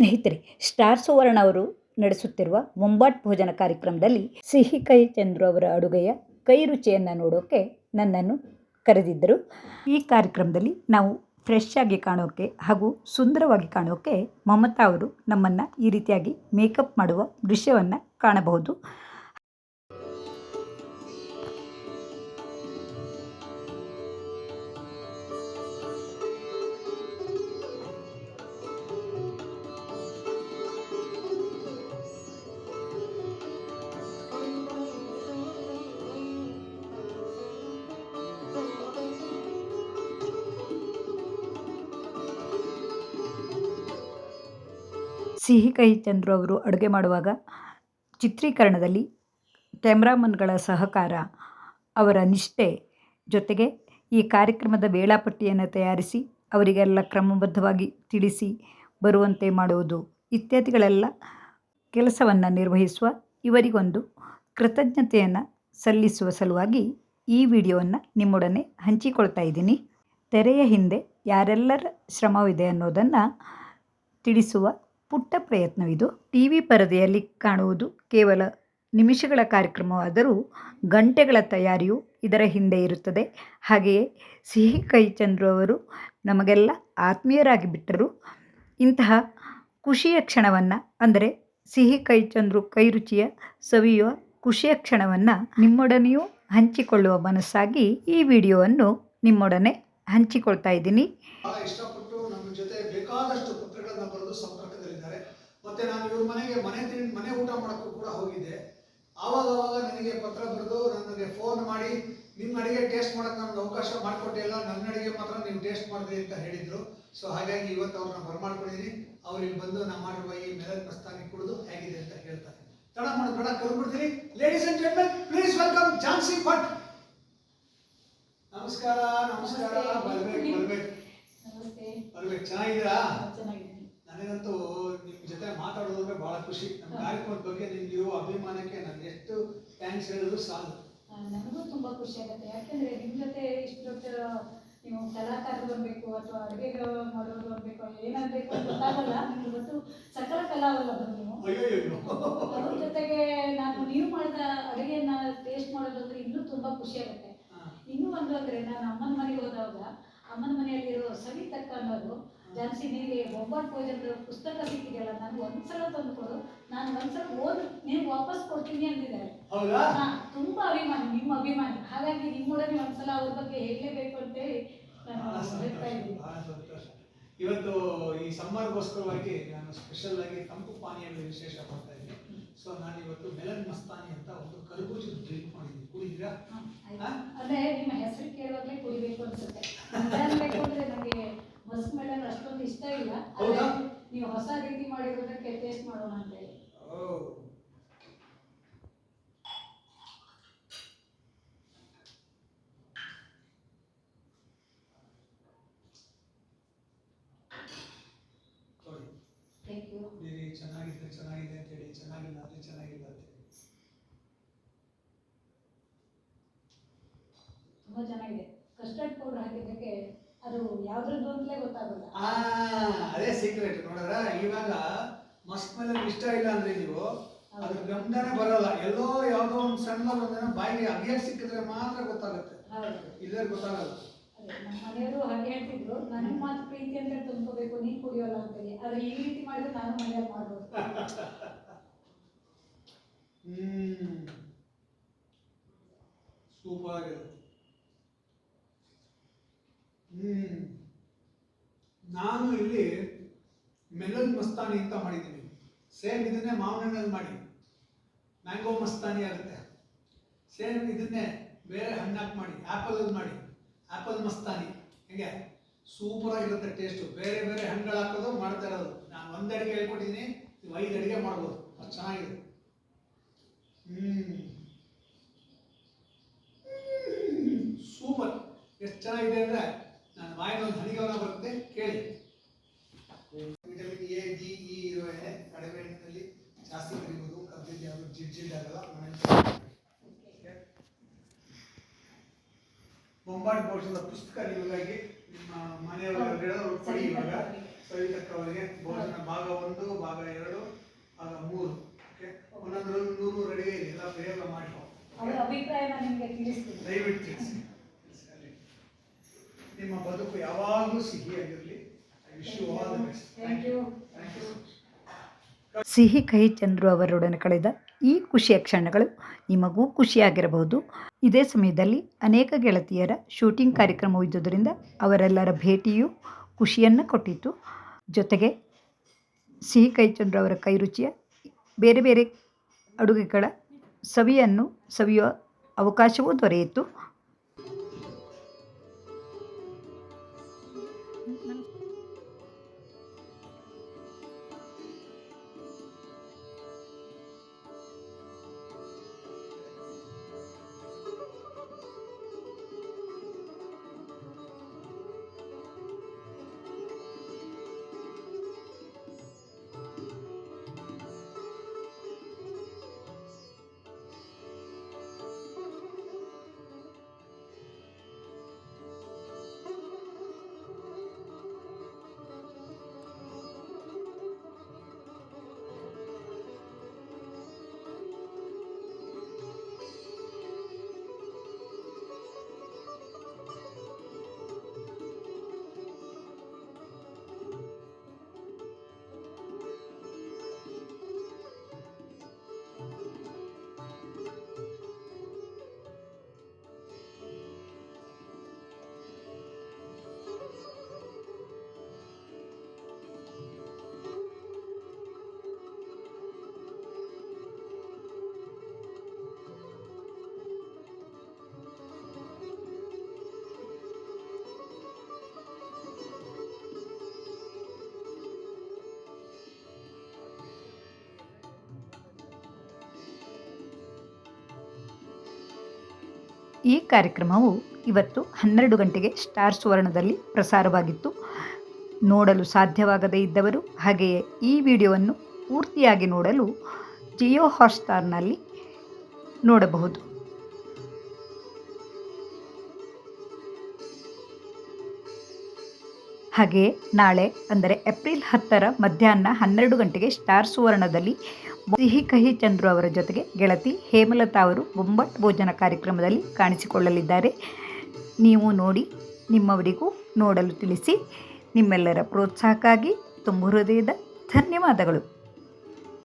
ಸ್ನೇಹಿತರೆ, ಸ್ಟಾರ್ ಸುವರ್ಣ ಅವರು ನಡೆಸುತ್ತಿರುವ ಮುಂಬಾಟ್ ಭೋಜನ ಕಾರ್ಯಕ್ರಮದಲ್ಲಿ ಸಿಹಿ ಕೈ ಚಂದ್ರು ಅವರ ಅಡುಗೆಯ ಕೈ ರುಚಿಯನ್ನು ನೋಡೋಕ್ಕೆ ನನ್ನನ್ನು ಕರೆದಿದ್ದರು. ಈ ಕಾರ್ಯಕ್ರಮದಲ್ಲಿ ನಾವು ಫ್ರೆಶ್ ಆಗಿ ಕಾಣೋಕ್ಕೆ ಹಾಗೂ ಸುಂದರವಾಗಿ ಕಾಣೋಕ್ಕೆ ಮಮತಾ ಅವರು ನಮ್ಮನ್ನು ಈ ರೀತಿಯಾಗಿ ಮೇಕಪ್ ಮಾಡುವ ದೃಶ್ಯವನ್ನು ಕಾಣಬಹುದು. ಸಿಹಿ ಕಹಿ ಚಂದ್ರು ಅವರು ಅಡುಗೆ ಮಾಡುವಾಗ ಚಿತ್ರೀಕರಣದಲ್ಲಿ ಕ್ಯಾಮ್ರಾಮನ್ಗಳ ಸಹಕಾರ, ಅವರ ನಿಷ್ಠೆ ಜೊತೆಗೆ ಈ ಕಾರ್ಯಕ್ರಮದ ವೇಳಾಪಟ್ಟಿಯನ್ನು ತಯಾರಿಸಿ ಅವರಿಗೆಲ್ಲ ಕ್ರಮಬದ್ಧವಾಗಿ ತಿಳಿಸಿ ಬರುವಂತೆ ಮಾಡುವುದು ಇತ್ಯಾದಿಗಳೆಲ್ಲ ಕೆಲಸವನ್ನು ನಿರ್ವಹಿಸುವ ಇವರಿಗೊಂದು ಕೃತಜ್ಞತೆಯನ್ನು ಸಲ್ಲಿಸುವ ಸಲುವಾಗಿ ಈ ವಿಡಿಯೋವನ್ನು ನಿಮ್ಮೊಡನೆ ಹಂಚಿಕೊಳ್ತಾ ಇದ್ದೀನಿ. ತೆರೆಯ ಹಿಂದೆ ಯಾರೆಲ್ಲರ ಶ್ರಮವಿದೆ ಅನ್ನೋದನ್ನು ತಿಳಿಸುವ ಪುಟ್ಟ ಪ್ರಯತ್ನವಿದು ಟಿ ವಿ ಪರದೆಯಲ್ಲಿ ಕಾಣುವುದು ಕೇವಲ ನಿಮಿಷಗಳ ಕಾರ್ಯಕ್ರಮವಾದರೂ ಗಂಟೆಗಳ ತಯಾರಿಯು ಇದರ ಹಿಂದೆ ಇರುತ್ತದೆ. ಹಾಗೆಯೇ ಸಿಹಿ ಕೈ ಚಂದ್ರು ಅವರು ನಮಗೆಲ್ಲ ಆತ್ಮೀಯರಾಗಿ ಬಿಟ್ಟರು. ಇಂತಹ ಖುಷಿಯ ಕ್ಷಣವನ್ನು, ಅಂದರೆ ಸಿಹಿ ಕೈ ಚಂದ್ರು ಕೈ ರುಚಿಯ ಸವಿಯುವ ಖುಷಿಯ ಕ್ಷಣವನ್ನು ನಿಮ್ಮೊಡನೆಯೂ ಹಂಚಿಕೊಳ್ಳುವ ಮನಸ್ಸಾಗಿ ಈ ವಿಡಿಯೋವನ್ನು ನಿಮ್ಮೊಡನೆ ಹಂಚಿಕೊಳ್ತಾ ಇದ್ದೀನಿ. ಇಷ್ಟಪಟ್ಟು ನಮ್ಮ ಜೊತೆ ಬೇಕಾದಷ್ಟು ಪತ್ರಗಳನ್ನು ಬರೆದು ಸಂಪರ್ಕದಲ್ಲಿದ್ದಾರೆ. ಮತ್ತೆ ನಾನು ಇವ್ರ ಮನೆಗೆ ಮನೆ ಮನೆ ಊಟ ಮಾಡೋಕ್ಕೂ ಕೂಡ ಹೋಗಿದ್ದೆ. ಆವಾಗ ಆವಾಗ ನನಗೆ ಪತ್ರ ಬರೆದು ನನಗೆ ಫೋನ್ ಮಾಡಿ ನಿಮ್ಮ ಅಡಿಗೆ ಟೇಸ್ಟ್ ಮಾಡಕ್ಕೆ ನನಗೆ ಅವಕಾಶ ಮಾಡಿಕೊಟ್ಟಿಲ್ಲ ನನ್ನ ಅಡುಗೆ ಮಾತ್ರ ನೀವು ಟೇಸ್ಟ್ ಮಾಡಿದ್ರಿ ಅಂತ ಹೇಳಿದ್ರು. ಸೊ ಹಾಗಾಗಿ ಇವತ್ತು ಅವ್ರನ್ನ ಬರಮಾಡ್ಕೊಂಡಿದ್ದೀನಿ. ಅವ್ರು ಇಲ್ಲಿ ಬಂದು ನಮ್ಮ ಮಾಡಿರುವ ಈ ಮೆಲನ್ ಪ್ರಸ್ತಾನಿ ಕುಡಿದು ಹೇಗಿದೆ ಅಂತ ಹೇಳ್ತಾರೆ. ತಡ ಮಾಡೋದು ತಡ ಕಲ್ಬಿಡ್ತೀನಿ ladies and gentlemen please welcome Jhansi Bhat ನಮಸ್ಕಾರ ನಮಸ್ಕಾರ ಬರ್ಬೇಕು ಬರ್ಬೇಕು. ಬರ್ಬೇಕು ಚೆನ್ನಾಗಿದ್ದೀರಾ? ನನಗಂತೂ ನಿಮ್ಮ ಜೊತೆ ಮಾತಾಡೋದಂದ್ರೆ ಬಹಳ ಖುಷಿ. ನಮ್ಮ ಕಾರ್ಯಕ್ರಮದ ಬಗ್ಗೆ ನಿಮ್ಗೆ ಅಭಿಮಾನಕ್ಕೆ ನಾನು ಎಷ್ಟು ಥ್ಯಾಂಕ್ಸ್ ಹೇಳಿದ್ರು ಸಾಲು. ನನಗೂ ತುಂಬಾ ಖುಷಿ ಆಗುತ್ತೆ. ಯಾಕಂದ್ರೆ ನಿಮ್ಮ ಜೊತೆ ಇಷ್ಟು ದೊಡ್ಡ ನೀವು ಕಲಾಕಾರರು ಬರಬೇಕು ಅಥವಾ ಅಡುಗೆ ಮಾಡೋರು ಬರಬೇಕು ಏನಾಗಬೇಕು ಅಂತ ಗೊತ್ತಾಗಲ್ಲ. ನಿಮ್ಗೆ ಗೊತ್ತು ಸಕಲ ಕಲಾವಲ್ಲ ನೀವು. ಅದ್ರ ಜೊತೆಗೆ ನಾನು ನೀವು ಮಾಡಿದ ಅಡುಗೆಯನ್ನ ಟೇಸ್ಟ್ ಮಾಡೋದಂದ್ರೆ ಇನ್ನೂ ತುಂಬಾ ಖುಷಿ ಆಗುತ್ತೆ. ಇನ್ನೂ ಒಂದು ಅಂದ್ರೆ ನಾನು ಅಮ್ಮನ ಮನೆಗೆ ಹೋದಾಗ ಅಮ್ಮನ ಮನೆಯಲ್ಲಿರೋ ಸವಿತಕ್ಕ ಅನ್ನೋದು ಜಾನ್ಸಿ ನಿನಗೆ ಒಬ್ಬಟ್ಟು ಭೋಜನದ ಪುಸ್ತಕ ಸಿಕ್ಕಿದೆಯಲ್ಲ ನಾನು ಒಂದ್ಸಲ ತಂದು ಕೊಡು ನಾನು ಒಂದ್ಸಲ ಓದು ನೀವು ವಾಪಸ್ ಕೊಡ್ತೀನಿ ಅಂದಿದ್ದಾರೆ. ತುಂಬಾ ಅಭಿಮಾನಿ ನಿಮ್ಮ ಅಭಿಮಾನಿ. ಹಾಗಾಗಿ ನಿಮ್ಮೊಡನೆ ಒಂದ್ಸಲ ಅವ್ರ ಬಗ್ಗೆ ಹೇಳಲೇಬೇಕು ಅಂತೇಳಿ ಇವತ್ತು ಈ ಸಮ್ಮರ್ಗೋಸ್ಕರವಾಗಿ ನಾನು ಸ್ಪೆಷಲ್ ಆಗಿ ತಂಪು ಪಾನೀಯಗಳು ವಿಶೇಷ ಮಾಡ್ತಾ ಇದ್ದೀನಿ. ಸೊ ನಾನು ಇವತ್ತು ಮೆಲನ್ ಮಸ್ತಾನಿ ಅಂತ ಒಂದು ಕರ್ಬೂಜದ ಡ್ರಿಂಕ್ ಮಾಡಿದ್ದೀನಿ. ಕುಡಿದಿರಾ? ಅದೇ ಅಂದ್ರೆ ನಿಮ್ಮ ಹೆಸರು ಕೇಳುವಾಗಲೇ ಕುಡಿಬೇಕು ಅನ್ಸುತ್ತೆ. ಅಂದ್ರೆ ನನಗೆ ಮಸ್ಕ್ ಮೆಲನ್ ಅಷ್ಟೊಂದು ಇಷ್ಟ ಇಲ್ಲ? ನೀವು ಹೊಸ ರೀತಿ ಮಾಡಿರೋದಕ್ಕೆ ಟೇಸ್ಟ್ ಮಾಡೋಣ ಅಂತ ಹೇಳಿ ಓ ನೋಡಿ ಥ್ಯಾಂಕ್ ಯು ಬೇರೆ ಚೆನ್ನಾಗಿದ್ರೆ ಚೆನ್ನಾಗಿದೆ ಅಂತ ಹೇಳಿ ಚೆನ್ನಾಗಿಲ್ಲ ಅಂದ್ರೆ ಚೆನ್ನಾಗಿಲ್ಲ ಅಂತ ತುಂಬಾ ಚೆನ್ನಾಗಿದೆ. ಕಸ್ಟರ್ಡ್ ಪೌಡರ್ ಹಾಕಿದ್ದಕ್ಕೆ ಅದು ಯಾವ್ದ್ರದ್ದು ಅಂತಲೇ ಗೊತ್ತಾಗಲ್ಲ. ಆ ಅದೇ ಸೀಕ್ರೆಟ್ ನೋಡಿದ್ರ? ಇವಾಗ ಮಸ್ತ್ ಮೇಲೆ ಇಷ್ಟ ಇಲ್ಲ ಅಂದ್ರೆ ನೀವು ಅದ್ರ ಗಮನನೇ ಬರಲ್ಲ. ಎಲ್ಲೋ ಯಾವುದೋ ಒಂದು ಸಣ್ಣ ಒಂದೇನೋ ಬಾಯಿಗೆ ಅಗಿಯಕ್ಕೆ ಸಿಕ್ಕಿದ್ರೆ ಮಾತ್ರ ಗೊತ್ತಾಗುತ್ತೆ. ಇಲ್ಲೇ ಗೊತ್ತಾಗಲ್ಲ. ನಮ್ಮ ಮನೆಯವರು ಹಾಗೆ ಹೇಳ್ತಿದ್ರು ನನಗೆ ಮಾತ್ರ ಪ್ರೀತಿ ಅಂತ ತುಂಬ್ಕೋಬೇಕು, ನೀನ್ ಕುಡಿಯೋಲ್ಲ ಅಂತೇಳಿ. ಆದ್ರೆ ಈ ರೀತಿ ಮಾಡಿದ್ರೆ ನಾನು ಮನೆಯಲ್ಲಿ ಮಾಡ್ಬೋದು. Super hmm. ನಾನು ಇಲ್ಲಿ ಮೆಲನ್ ಮಸ್ತಾನಿ ಅಂತ ಮಾಡಿದ್ದೀನಿ. ಸೇಮ್ ಇದನ್ನೇ ಮಾವಿನಲ್ಲಿ ಮಾಡಿ. ಮ್ಯಾಂಗೋ ಮಸ್ತಾನಿ ಆಗುತ್ತೆ. ಸೇಮ್ ಇದನ್ನೇ ಬೇರೆ ಹಣ್ಣಾಕ್ ಮಾಡಿ ಆ್ಯಪಲ್ ಮಾಡಿ. ಆ್ಯಪಲ್ ಮಸ್ತಾನಿ ಹೇಗೆ ಸೂಪರ್ ಆಗಿರುತ್ತೆ ಟೇಸ್ಟು ಬೇರೆ ಬೇರೆ ಹಣ್ಣುಗಳು ಹಾಕೋದು ಮಾಡ್ತಾ ಇರೋದು ನಾನು ಒಂದು ಅಡುಗೆ ಹೇಳ್ಕೊಟ್ಟಿದ್ದೀನಿ ನೀವು ಐದು ಅಡುಗೆ ಮಾಡ್ಬೋದು ಅದು ಚೆನ್ನಾಗಿದೆ ಹ್ಮ್ ಸೂಪರ್ ಎಷ್ಟು ಚೆನ್ನಾಗಿದೆ ಅಂದ್ರೆ ನಾನು ಬಾಯಿನ ಒಂದು ಹನಿಗವನ ಬರುತ್ತೆ ಕೇಳಿ ಬೊಂಬಾಟ್ ಬೋರ್ಡ್ಸದ ಪುಸ್ತಕ ನಿಮಗಾಗಿ ನಿಮ್ಮ ಮನೆಯವರು ಕೊಡಿ ಇವಾಗ. ಸವಿತಕ್ಕವರಿಗೆ ಭೋಜನ ಭಾಗ ಒಂದು ಭಾಗ ಎರಡು ಭಾಗ ಮೂರು. ಓಕೆ? ಒಂದೊಂದು ನೂರು ರೆಡಿ ಎಲ್ಲ ಪ್ರಯೋಗ ಮಾಡಿ ಅವರ ಅಭಿಪ್ರಾಯನ ನಿಮಗೆ ತಿಳಿಸ್ತೀನಿ. ದಯವಿಟ್ಟು ತಿಳಿಸಿ. ತಿಳಿಸಿ ನಿಮ್ಮ ಬದುಕು ಯಾವಾಗಲೂ ಸಿಹಿಯಾಗಿರಲಿ. I wish you all the best thank you thank you Sihi Kahi Chandru ಅವರೊಡನೆ ಕಳೆದ ಈ ಖುಷಿಯ ಕ್ಷಣಗಳು ನಿಮಗೂ ಖುಷಿಯಾಗಿರಬಹುದು. ಇದೇ ಸಮಯದಲ್ಲಿ ಅನೇಕ ಗೆಳತಿಯರ ಶೂಟಿಂಗ್ ಕಾರ್ಯಕ್ರಮ ಇದ್ದುದರಿಂದ ಅವರೆಲ್ಲರ ಭೇಟಿಯು ಖುಷಿಯನ್ನು ಕೊಟ್ಟಿತು. ಜೊತೆಗೆ ಸಿಹಿ ಕೈಚಂದ್ರವರ ಕೈರುಚಿಯ ಬೇರೆ ಬೇರೆ ಅಡುಗೆಗಳ ಸವಿಯನ್ನು ಸವಿಯುವ ಅವಕಾಶವೂ ದೊರೆಯಿತು. ಈ ಕಾರ್ಯಕ್ರಮವು ಇವತ್ತು ಹನ್ನೆರಡು ಗಂಟೆಗೆ ಸ್ಟಾರ್ ಸುವರ್ಣದಲ್ಲಿ ಪ್ರಸಾರವಾಗಿತ್ತು. ನೋಡಲು ಸಾಧ್ಯವಾಗದೇ ಇದ್ದವರು ಹಾಗೆಯೇ ಈ ವಿಡಿಯೋವನ್ನು ಪೂರ್ತಿಯಾಗಿ ನೋಡಲು ಜಿಯೋ ಹಾಟ್ಸ್ಟಾರ್ನಲ್ಲಿ ನೋಡಬಹುದು. ಹಾಗೆಯೇ ನಾಳೆ, ಅಂದರೆ ಏಪ್ರಿಲ್ ಹತ್ತರ ಮಧ್ಯಾಹ್ನ ಹನ್ನೆರಡು ಗಂಟೆಗೆ ಸ್ಟಾರ್ ಸುವರ್ಣದಲ್ಲಿ ಸಿಹಿ ಕಹಿ ಚಂದ್ರು ಅವರ ಜೊತೆಗೆ ಗೆಳತಿ ಹೇಮಲತಾ ಅವರು ಬೊಂಬಟ್ ಭೋಜನ ಕಾರ್ಯಕ್ರಮದಲ್ಲಿ ಕಾಣಿಸಿಕೊಳ್ಳಲಿದ್ದಾರೆ. ನೀವು ನೋಡಿ, ನಿಮ್ಮವರಿಗೂ ನೋಡಲು ತಿಳಿಸಿ. ನಿಮ್ಮೆಲ್ಲರ ಪ್ರೋತ್ಸಾಹಕ್ಕಾಗಿ ತುಂಬ ಹೃದಯದ ಧನ್ಯವಾದಗಳು.